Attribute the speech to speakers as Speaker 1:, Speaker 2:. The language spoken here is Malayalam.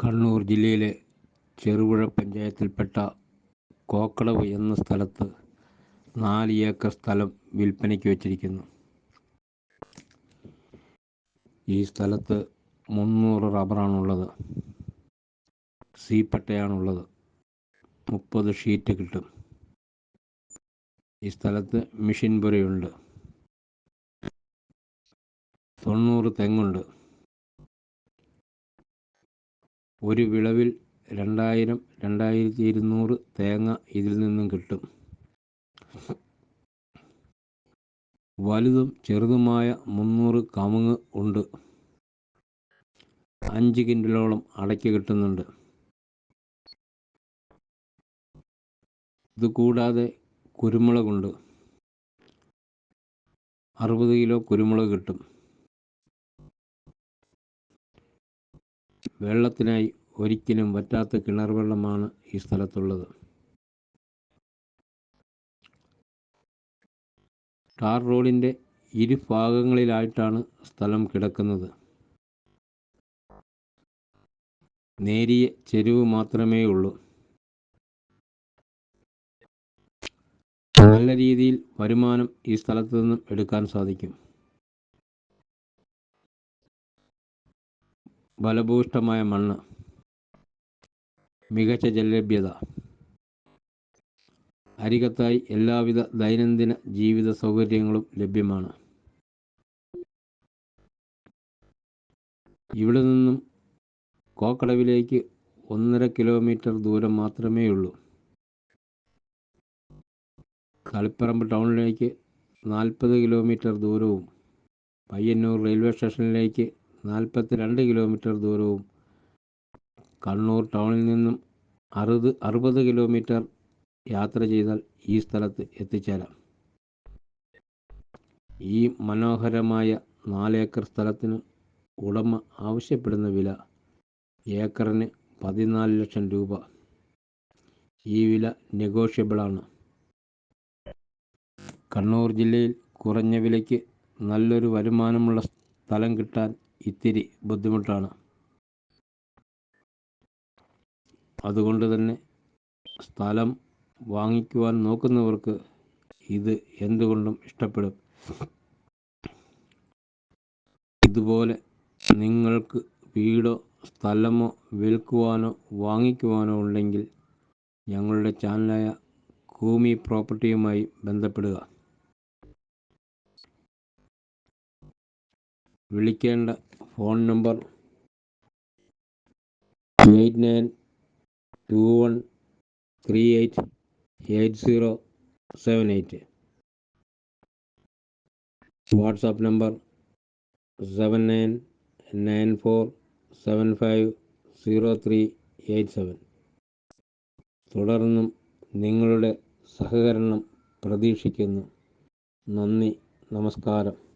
Speaker 1: കണ്ണൂർ ജില്ലയിലെ ചെറുപുഴ പഞ്ചായത്തിൽപ്പെട്ട കോക്കളവ് എന്ന സ്ഥലത്ത് നാല് ഏക്കർ സ്ഥലം വിൽപ്പനയ്ക്ക് വച്ചിരിക്കുന്നു. ഈ സ്ഥലത്ത് മുന്നൂറ് റബ്ബറാണുള്ളത്. സീപ്പട്ടയാണുള്ളത് മുപ്പത് ഷീറ്റ് കിട്ടും. ഈ സ്ഥലത്ത് മിഷിൻ പുരയുണ്ട്. തൊണ്ണൂറ് തെങ്ങുണ്ട്. ഒരു വിളവിൽ രണ്ടായിരം രണ്ടായിരത്തി ഇരുന്നൂറ് തേങ്ങ ഇതിൽ നിന്നും കിട്ടും. വലുതും ചെറുതുമായ മുന്നൂറ് കമുങ്ങ് ഉണ്ട്. അഞ്ച് കിൻഡലോളം അടയ്ക്ക് കിട്ടുന്നുണ്ട്. ഇതുകൂടാതെ കുരുമുളകുണ്ട്. അറുപത് കിലോ കുരുമുളക് കിട്ടും. വെള്ളത്തിനായി ഒരിക്കലും വറ്റാത്ത കിണർ വെള്ളമാണ് ഈ സ്ഥലത്തുള്ളത്. ടാർ റോഡിന്റെ ഇരുഭാഗങ്ങളിലായിട്ടാണ് സ്ഥലം കിടക്കുന്നത്. നേരിയ ചെരുവ് മാത്രമേ ഉള്ളൂ നല്ല രീതിയിൽ വരുമാനം ഈ സ്ഥലത്തു നിന്നും എടുക്കാൻ സാധിക്കും. ഫലഭൂഷ്ടമായ മണ്ണ്. മികച്ച ജലലഭ്യത അരികത്തായി എല്ലാവിധ ദൈനംദിന ജീവിത സൗകര്യങ്ങളും ലഭ്യമാണ്. ഇവിടെ നിന്നും കോക്കടവിലേക്ക് ഒന്നര കിലോമീറ്റർ ദൂരം മാത്രമേ ഉള്ളൂ. തളിപ്പറമ്പ് ടൗണിലേക്ക് നാൽപ്പത് കിലോമീറ്റർ ദൂരവും പയ്യന്നൂർ റെയിൽവേ സ്റ്റേഷനിലേക്ക് നാൽപ്പത്തി രണ്ട് കിലോമീറ്റർ ദൂരവും കണ്ണൂർ ടൗണിൽ നിന്നും അറുപത് അറുപത് കിലോമീറ്റർ യാത്ര ചെയ്താൽ ഈ സ്ഥലത്ത് എത്തിച്ചേരാം. ഈ മനോഹരമായ നാലേക്കർ സ്ഥലത്തിന് ഉടമ ആവശ്യപ്പെടുന്ന വില ഏക്കറിന് പതിനാല് ലക്ഷം രൂപ. ഈ വില നെഗോഷ്യബിളാണ് കണ്ണൂർ ജില്ലയിൽ കുറഞ്ഞ വിലയ്ക്ക് നല്ലൊരു വരുമാനമുള്ള സ്ഥലം കിട്ടാൻ ഇത്തിരി ബുദ്ധിമുട്ടാണ്. അതുകൊണ്ട് തന്നെ സ്ഥലം വാങ്ങിക്കുവാൻ നോക്കുന്നവർക്ക് ഇത് എന്തുകൊണ്ടും ഇഷ്ടപ്പെടും. ഇതുപോലെ നിങ്ങൾക്ക് വീടോ സ്ഥലമോ വിൽക്കുവാനോ വാങ്ങിക്കുവാനോ ഉണ്ടെങ്കിൽ ഞങ്ങളുടെ ചാനലായ ഭൂമി പ്രോപ്പർട്ടിയുമായി ബന്ധപ്പെടുക. വിളിക്കേണ്ട phone number eight nine two one three eight eight zero seven eight WhatsApp number seven nine nine four seven five zero three eight seven തുടർന്നും നിങ്ങളുടെ സഹകരണം പ്രതീക്ഷിക്കുന്നു. നന്ദി നമസ്കാരം.